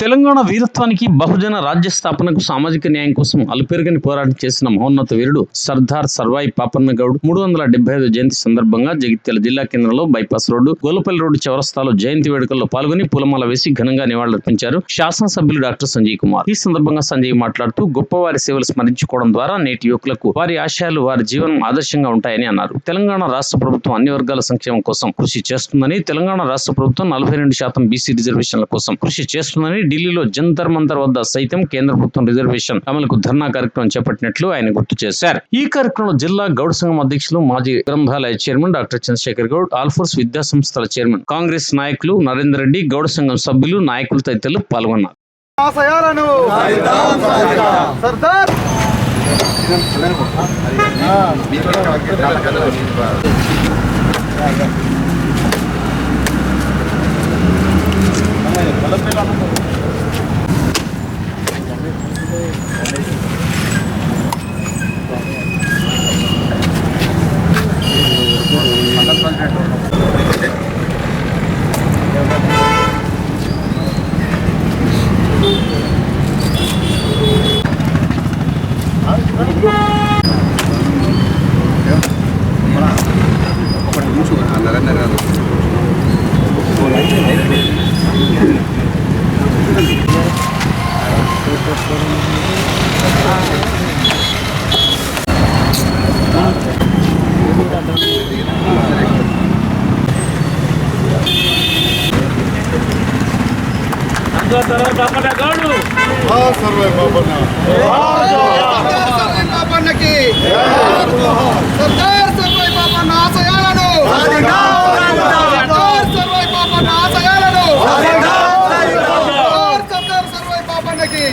తెలంగాణ వీరత్వానికి బహుజన రాజ్య స్థాపనకు సామాజిక న్యాయం కోసం అలుపెరుగని పోరాటం చేసిన మహోన్నత వీరుడు సర్దార్ సర్వాయి పాపన్న గౌడ్ మూడు వందల డెబ్బై ఐదు జయంతి సందర్భంగా జగిత్యాల జిల్లా కేంద్రంలో బైపాస్ రోడ్డు గోలపల్లి రోడ్డు చౌరస్తాలో జయంతి వేడుకల్లో పాల్గొని పూలమాల వేసి ఘనంగా నివాళులర్పించారు శాసనసభ్యులు డాక్టర్ సంజయ్ కుమార్. ఈ సందర్భంగా సంజయ్ మాట్లాడుతూ గొప్పవారి సేవలు స్మరించుకోవడం ద్వారా నేటి యువకులకు వారి ఆశయాలు వారి జీవనం ఆదర్శంగా ఉంటాయని అన్నారు. తెలంగాణ రాష్ట్ర ప్రభుత్వం అన్ని వర్గాల సంక్షేమం కోసం కృషి చేస్తుందని తెలంగాణ రాష్ట్ర ప్రభుత్వం నలభై రెండు శాతం బీసీ రిజర్వేషన్ల కోసం కృషి చేస్తుందని ఢిల్లీలో జంతర్ మంతర్ వద్ద సైతం కేంద్ర ప్రభుత్వం రిజర్వేషన్ అమలుకు ధర్నా కార్యక్రమం చేపట్టినట్లు ఆయన గుర్తు చేశారు. ఈ కార్యక్రమంలో జిల్లా గౌడ్ సంఘం అధ్యక్షులు మాజీ గ్రంథాలయ చైర్మన్ డాక్టర్ చంద్రశేఖర్ గౌడ్ ఆల్ఫోర్స్ విద్యా సంస్థల చైర్మన్ కాంగ్రెస్ నాయకులు నరేందర్ రెడ్డి గౌడ్ సంఘం సభ్యులు నాయకులు తదితరులు పాల్గొన్నారు. Gracias. ఆశయాలను సర్దార్ బాపన్నకి. సర్దార్ సర్వై బాపన్న ఆశయాలను. సర్దార్ సర్వై బాపన్న ఆశయాలను. సర్దార్ సర్వై బాపన్నకి.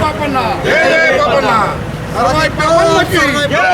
బాపన్న. సర్వై బాపన్నకి. ఆశయాలను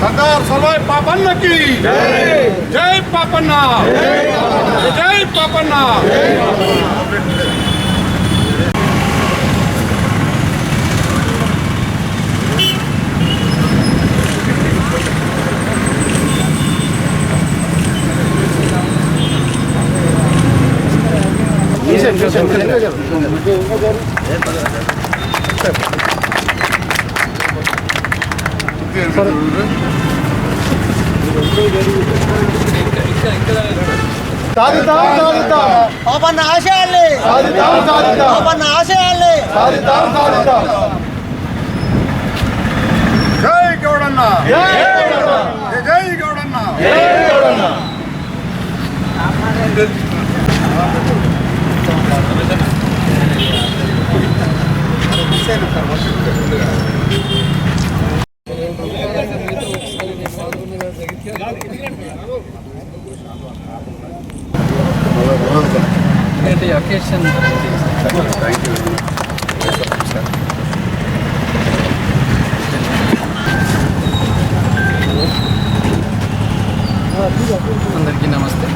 బాపన్న ఆశయాలను జై గౌ- సర్దార్ సర్వాయి పాపన్నకి జై పాపన్న జై పాపన్న సాధిద్దాం సాధిద్దాం పాపన్న ఆశయాల్ని సాధిద్దాం సాధిద్దాం పాపన్న ఆశయాల్ని సాధిద్దాం సాధిద్దాం జై గౌడన్న జై జై గౌడన్న అందరికీ నమస్తే.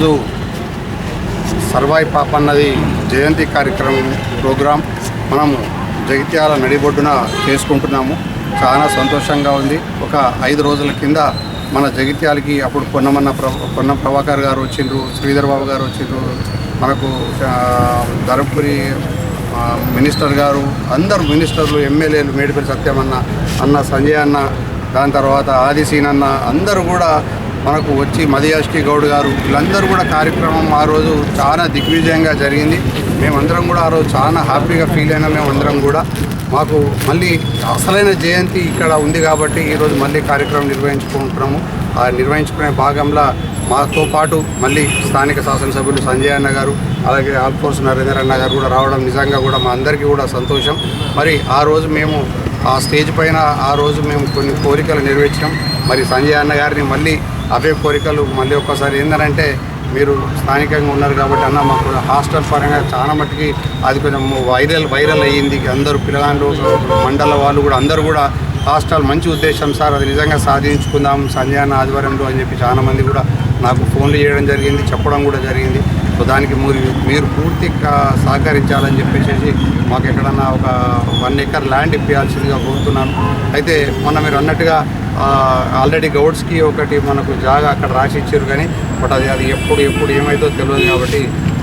రోజు సర్వాయి పాపన్నది జయంతి కార్యక్రమం ప్రోగ్రాం. మనము జగిత్యాల నడిబొడ్డున చేసుకుంటున్నాము. చాలా సంతోషంగా ఉంది. ఒక ఐదు రోజుల కింద మన జగిత్యాలకి అప్పుడు పొన్నమన్న ప్ర పొన్న ప్రభాకర్ గారు వచ్చిండ్రు శ్రీధర్ బాబు గారు వచ్చిండ్రు మనకు ధర్మపురి మినిస్టర్ గారు అందరు మినిస్టర్లు ఎమ్మెల్యేలు మేడిపల్లి సత్యమన్న అన్న సంజయ్ అన్న దాని తర్వాత ఆదిసీన్ అన్న అందరూ కూడా మనకు వచ్చి మదియాష్కి గౌడ్ గారు వీళ్ళందరూ కూడా కార్యక్రమం ఆ రోజు చాలా దిగ్విజయంగా జరిగింది. మేమందరం కూడా ఆ రోజు చాలా హ్యాపీగా ఫీల్ అయినా మేమందరం కూడా. మాకు మళ్ళీ అసలైన జయంతి ఇక్కడ ఉంది కాబట్టి ఈరోజు మళ్ళీ కార్యక్రమం నిర్వహించుకుంటున్నాము. ఆ నిర్వహించుకునే భాగంలో మాతో పాటు మళ్ళీ స్థానిక శాసనసభ్యులు సంజయ్ అన్న గారు అలాగే ఆల్ఫోర్స్ నరేంద్ర అన్న గారు కూడా రావడం నిజంగా కూడా మా అందరికీ కూడా సంతోషం. మరి ఆ రోజు మేము ఆ స్టేజ్ పైన ఆ రోజు మేము కొన్ని కోరికలు నెరవేర్చాం మరి సంజయ్ అన్న గారిని మళ్ళీ అవే కోరికలు మళ్ళీ ఒక్కసారి ఏంటంటే మీరు స్థానికంగా ఉన్నారు కాబట్టి అన్న మాకు హాస్టల్ పరంగా చాలా మట్టుకి అది కొంచెం వైరల్ వైరల్ అయ్యింది. అందరూ పిల్లగాళ్ళు మండల వాళ్ళు కూడా అందరూ కూడా హాస్టల్ మంచి ఉద్దేశం సార్ అది నిజంగా సాధించుకుందాం. సంధ్యాన అన్న ఆధ్వర్యంలో అని చెప్పి చాలా మంది కూడా నాకు ఫోన్లు చేయడం జరిగింది చెప్పడం కూడా జరిగింది. సో దానికి మీరు మీరు పూర్తిగా సహకరించాలని చెప్పేసి మాకు ఎక్కడన్నా ఒక వన్ ఎకర్ ల్యాండ్ ఇప్పించాల్సిందిగా కోరుతున్నాను. అయితే మొన్న మీరు అన్నట్టుగా ఆల్రెడీ గౌడ్స్కి ఒకటి మనకు జాగా అక్కడ రాసి ఇచ్చారు కానీ బట్ అది అది ఎప్పుడు ఎప్పుడు ఏమైతో తెలియదు కాబట్టి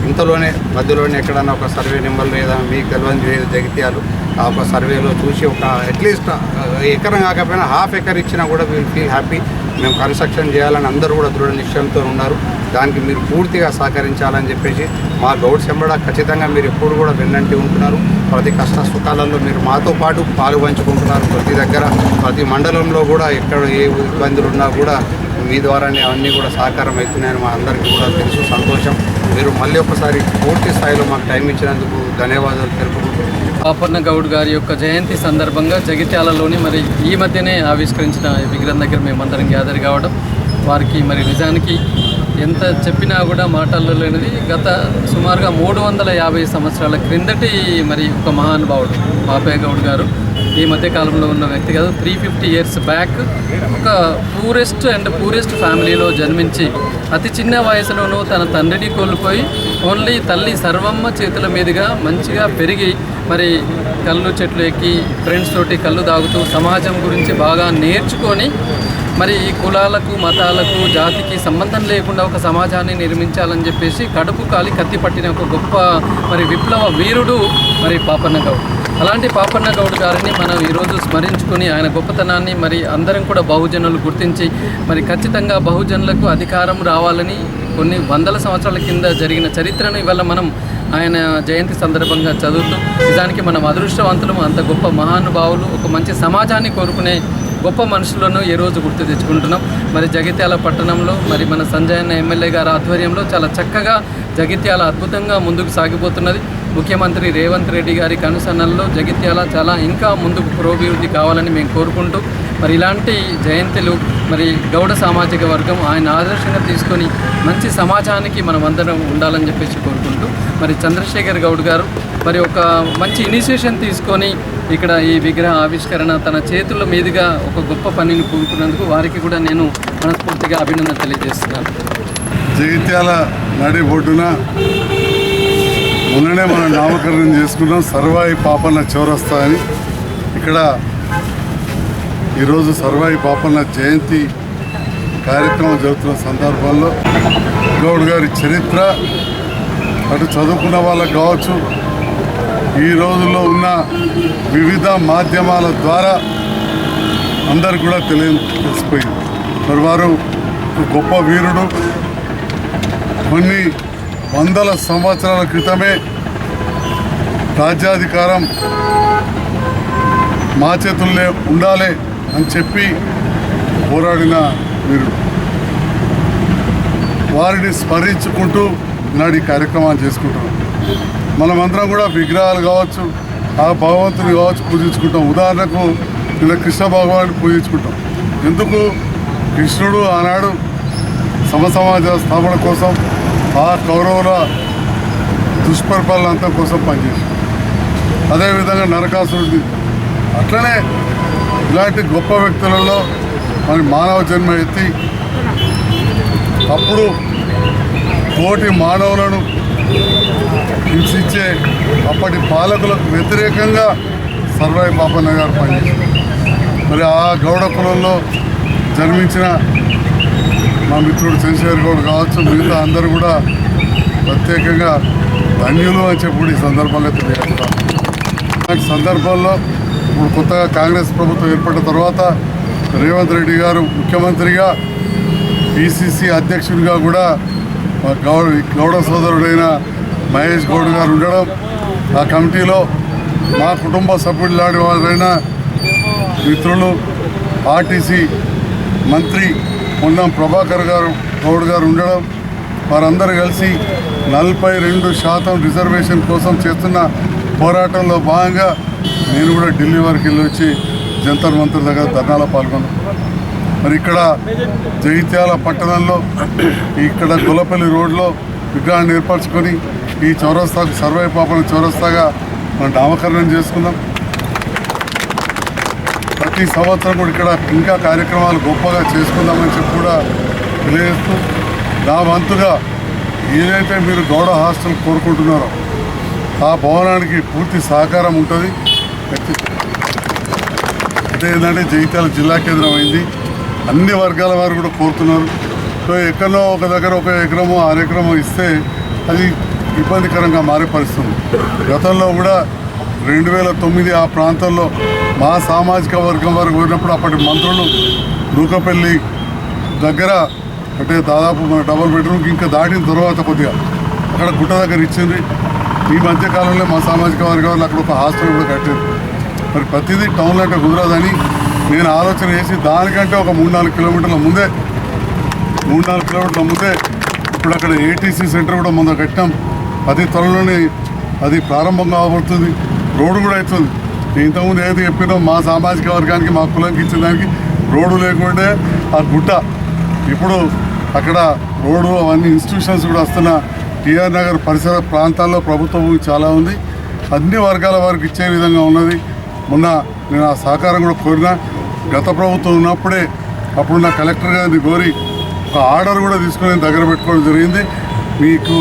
ఇంతలోనే మధ్యలోనే ఎక్కడన్నా ఒక సర్వే నెంబర్ లేదా మీకు తెలియని లేదు జగిత్యాలు ఆ ఒక సర్వేలో చూసి ఒక అట్లీస్ట్ ఎకరం కాకపోయినా హాఫ్ ఎకర్ ఇచ్చినా కూడా విల్ ఫీల్ హ్యాపీ మేము కన్స్ట్రక్షన్ చేయాలని అందరూ కూడా దృఢ నిశ్చయంతో ఉన్నారు. దానికి మీరు పూర్తిగా సహకరించాలని చెప్పేసి మా గౌడ్స్ ఎంబడ ఖచ్చితంగా మీరు ఎప్పుడు కూడా వెన్నంటి ఉంటున్నారు. ప్రతి కష్ట సుఖాలలో మీరు మాతో పాటు పాలు పంచుకుంటున్నారు ప్రతి దగ్గర. ప్రతి మండలంలో కూడా ఎక్కడ ఏ ఇబ్బందులు ఉన్నా కూడా మీ ద్వారానే అవన్నీ కూడా సహకారం అవుతున్నాయని మా అందరికీ కూడా తెలుసు. సంతోషం. మీరు మళ్ళీ ఒకసారి పూర్తి స్థాయిలో మాకు టైం ఇచ్చినందుకు ధన్యవాదాలు తెలుపుకుంటున్నాను పాపన్న గౌడ్ గారి యొక్క జయంతి సందర్భంగా జగిత్యాలలోని మరి ఈ మధ్యనే ఆవిష్కరించిన విగ్రహం దగ్గర మేమందరం గ్యాదర్ కావడం వారికి మరి నిజానికి ఎంత చెప్పినా కూడా మాటల్లో లేనిది. గత సుమారుగా మూడు వందల యాభై సంవత్సరాల క్రిందటి మరి ఒక మహానుభావుడు పాపయ్య గౌడ్ గారు ఈ మధ్య కాలంలో ఉన్న వ్యక్తి కాదు. త్రీ ఫిఫ్టీ ఇయర్స్ బ్యాక్ ఒక పూరెస్ట్ అండ్ పూరెస్ట్ ఫ్యామిలీలో జన్మించి అతి చిన్న వయసులోనూ తన తండ్రిని కోల్పోయి ఓన్లీ తల్లి సర్వమ్మ చేతుల మీదుగా మంచిగా పెరిగి మరి కళ్ళు చెట్లు ఎక్కి ఫ్రెండ్స్ తోటి కళ్ళు తాగుతూ సమాజం గురించి బాగా నేర్చుకొని మరి ఈ కులాలకు మతాలకు జాతికి సంబంధం లేకుండా ఒక సమాజాన్ని నిర్మించాలని చెప్పేసి కడుపు కాలి కత్తి పట్టిన ఒక గొప్ప మరి విప్లవ వీరుడు మరి పాపన్న గౌడ్. అలాంటి పాపన్న గౌడ్ గారిని మనం ఈరోజు స్మరించుకొని ఆయన గొప్పతనాన్ని మరి అందరం కూడా బహుజనులు గుర్తించి మరి ఖచ్చితంగా బహుజనులకు అధికారం రావాలని కొన్ని వందల సంవత్సరాల కింద జరిగిన చరిత్రను ఇవాళ మనం ఆయన జయంతి సందర్భంగా చదువుతూ నిజానికి మనం అదృష్టవంతులు అంత గొప్ప మహానుభావులు ఒక మంచి సమాజాన్ని కోరుకునే గొప్ప మనుషులను ఈ రోజు గుర్తు తెచ్చుకుంటున్నాం. మరి జగిత్యాల పట్టణంలో మరి మన సంజయన్న ఎమ్మెల్యే గారి ఆధ్వర్యంలో చాలా చక్కగా జగిత్యాల అద్భుతంగా ముందుకు సాగిపోతున్నది. ముఖ్యమంత్రి రేవంత్ రెడ్డి గారి కనుసన్నల్లో జగిత్యాల చాలా ఇంకా ముందుకు పురోభివృద్ధి కావాలని మేము కోరుకుంటూ మరి ఇలాంటి జయంతులు మరి గౌడ సామాజిక వర్గం ఆయన ఆదర్శంగా తీసుకొని మంచి సమాజానికి మనం అందరం ఉండాలని చెప్పేసి కోరుకుంటూ మరి చంద్రశేఖర్ గౌడ్ గారు మరి ఒక మంచి ఇనిషియేషన్ తీసుకొని ఇక్కడ ఈ విగ్రహ ఆవిష్కరణ తన చేతుల మీదుగా ఒక గొప్ప పనిని కూరుకున్నందుకు వారికి కూడా నేను మనస్ఫూర్తిగా అభినందన తెలియజేస్తున్నాను. జగిత్యాల నడి ఒడ్డున మొన్ననే మనం నామకరణం చేసుకున్నాం. సర్వాయి పాపన్న చౌరస్తా అని. ఇక్కడ ఈరోజు సర్వాయి పాపన్న జయంతి కార్యక్రమం జరుగుతున్న సందర్భంలో గౌడ్ గారి చరిత్ర అటు చదువుకున్న వాళ్ళకు కావచ్చు ఈ రోజుల్లో ఉన్న వివిధ మాధ్యమాల ద్వారా అందరు కూడా తెలియ తెలిసిపోయింది. మరి వారు గొప్ప వీరుడు. కొన్ని వందల సంవత్సరాల క్రితమే రాజ్యాధికారం మా చేతుల్లో ఉండాలి అని చెప్పి పోరాడిన వీరుడు. వారిని స్మరించుకుంటూ నాడు ఈ కార్యక్రమాలు చేసుకుంటున్నాం. మనమందరం కూడా విగ్రహాలు కావచ్చు ఆ భగవంతుని కావచ్చు పూజించుకుంటాం. ఉదాహరణకు నిన్న కృష్ణ భగవాన్ని పూజించుకుంటాం. ఎందుకు? కృష్ణుడు ఆనాడు సమసమాజ స్థాపన కోసం ఆ కౌరవుల దుష్పరిపాలన అంతం కోసం పనిచేసి అదేవిధంగా నరకాసురుడి అట్లనే ఇలాంటి గొప్ప వ్యక్తులలో మరి మానవ జన్మ ఎత్తి అప్పుడు కోటి మానవులను హింసించే అప్పటి పాలకులకు వ్యతిరేకంగా సర్వాయి పాపన్న గారు పనిచేశారు. మరి ఆ గౌడ కులంలో జన్మించిన మా మిత్రుడు చంద్రశేఖర్ గౌడ్ కావచ్చు మిగతా అందరూ కూడా ప్రత్యేకంగా ధన్యులు అని చెప్పుడు ఈ సందర్భంగా తెలియజేస్తాను. అలాంటి సందర్భాల్లో ఇప్పుడు కొత్తగా కాంగ్రెస్ ప్రభుత్వం ఏర్పడిన తర్వాత రేవంత్ రెడ్డి గారు ముఖ్యమంత్రిగా పిసిసి అధ్యక్షుడిగా కూడా మా గౌడ గౌడ సోదరుడైన మహేష్ గౌడ్ గారు ఉండడం ఆ కమిటీలో మా కుటుంబ సభ్యులు లాంటి వారైన మిత్రులు ఆర్టీసీ మంత్రి మొన్న ప్రభాకర్ గారు గౌడ్ గారు ఉండడం వారందరూ కలిసి నలభై రెండు శాతం రిజర్వేషన్ కోసం చేస్తున్న పోరాటంలో భాగంగా నేను కూడా ఢిల్లీ వరకు వెళ్ళి వచ్చి జంతర్ మంతర్ దగ్గర ధర్నాలో పాల్గొన్నాను మరి ఇక్కడ జైత్యాల పట్టణంలో ఇక్కడ గులపల్లి రోడ్లో విగ్రహాన్ని ఏర్పరచుకొని ఈ చౌరస్తాకు సర్వే పాపన చౌరస్తాగా మనం నామకరణం చేసుకుందాం ప్రతి సంవత్సరం కూడా ఇక్కడ ఇంకా కార్యక్రమాలు గొప్పగా చేసుకుందామని చెప్పి కూడా తెలియజేస్తూ నా వంతుగా ఏదైతే మీరు గౌడ హాస్టల్ కోరుకుంటున్నారో ఆ భవనానికి పూర్తి సహకారం ఉంటుంది. అంటే ఏంటంటే జగిత్యాల జిల్లా కేంద్రం అయింది. అన్ని వర్గాల వారు కూడా కోరుతున్నారు. సో ఎక్కడో ఒక దగ్గర ఒక ఎకరమో అరెకరమో ఇస్తే అది ఇబ్బందికరంగా మారే పరిస్థితుంది. గతంలో కూడా రెండు వేల తొమ్మిది ఆ ప్రాంతంలో మా సామాజిక వర్గం వరకు పోయినప్పుడు అప్పటి మంత్రులు నూకపల్లి దగ్గర అంటే దాదాపు మన డబుల్ బెడ్రూమ్కి ఇంకా దాటిన తర్వాత కొద్దిగా అక్కడ గుట్ట దగ్గర ఇచ్చింది ఈ మధ్య కాలంలో మా సామాజిక వర్గం వాళ్ళు అక్కడ ఒక హాస్టల్ కూడా కట్టారు. మరి ప్రతిదీ టౌన్లో అంటే కుదరదని నేను ఆలోచన చేసి దానికంటే ఒక మూడు నాలుగు కిలోమీటర్ల ముందే మూడు నాలుగు కిలోమీటర్ల ముందే ఇప్పుడు అక్కడ ఏటీసీ సెంటర్ కూడా ముందు కట్టాం అతి త్వరలోనే అది ప్రారంభం కాబోతుంది. రోడ్డు కూడా అవుతుంది. నేను ఇంతకుముందు ఏదైతే చెప్పినో మా సామాజిక వర్గానికి మా కులంకి ఇచ్చిన దానికి రోడ్డు లేకుంటే ఆ గుట్ట. ఇప్పుడు అక్కడ రోడ్డు అవన్నీ ఇన్స్టిట్యూషన్స్ కూడా వస్తున్న టిఆర్ నగర్ పరిసర ప్రాంతాల్లో ప్రభుత్వం చాలా ఉంది. అన్ని వర్గాల వారికి ఇచ్చే విధంగా ఉన్నది. మొన్న నేను ఆ సహకారం కూడా కోరినా. గత ప్రభుత్వం ఉన్నప్పుడే అప్పుడున్న కలెక్టర్ గారిని కోరి ఒక ఆర్డర్ కూడా తీసుకుని దగ్గర పెట్టుకోవడం జరిగింది. మీకు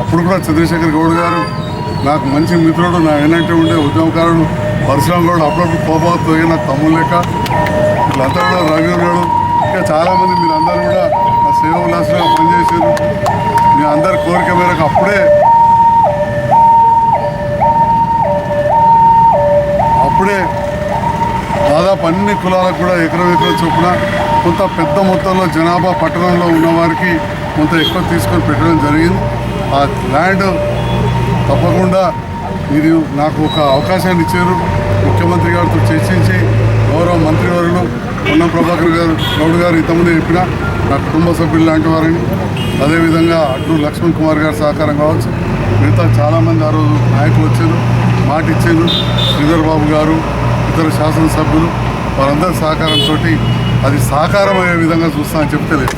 అప్పుడు కూడా చంద్రశేఖర్ గౌడ్ గారు నాకు మంచి మిత్రుడు నా ఏంటంటే ఉండే ఉద్యమకారుడు పరశురామ్ గౌడ్ అప్పుడప్పుడు కోపంతో నాకు తమ్ముడు లెక్క. వీళ్ళంతా కూడా రవి ఇంకా చాలామంది మీరు అందరూ కూడా ఆ సేవ ఉల్లాసంగా పనిచేసారు మీ అందరి కోరిక మేరకు అప్పుడే అప్పుడే దాదాపు అన్ని కులాలకు కూడా ఎకరం ఎకరం చొప్పున కొంత పెద్ద మొత్తంలో జనాభా పట్టణంలో ఉన్నవారికి కొంత ఎక్కువ తీసుకొని పెట్టడం జరిగింది. ఆ ల్యాండ్ తప్పకుండా మీరు నాకు ఒక అవకాశాన్ని ఇచ్చారు. ముఖ్యమంత్రి గారితో చర్చించి గౌరవ మంత్రివర్యులు ఉన్న ప్రభాకర్ గారు గౌడ్ గారు ఇంతకుముందు చెప్పిన నా కుటుంబ సభ్యులు లాంటి వారిని అదేవిధంగా అడ్డు లక్ష్మణ్ కుమార్ గారి సహకారం కావచ్చు. మిగతా చాలామంది ఆ రోజు నాయకులు వచ్చారు మాట ఇచ్చారు. శ్రీధర్ బాబు గారు ఇతర శాసనసభ్యులు వారందరి సహకారంతో అది సహకారం అయ్యే విధంగా చూస్తా అని చెప్తే లేదు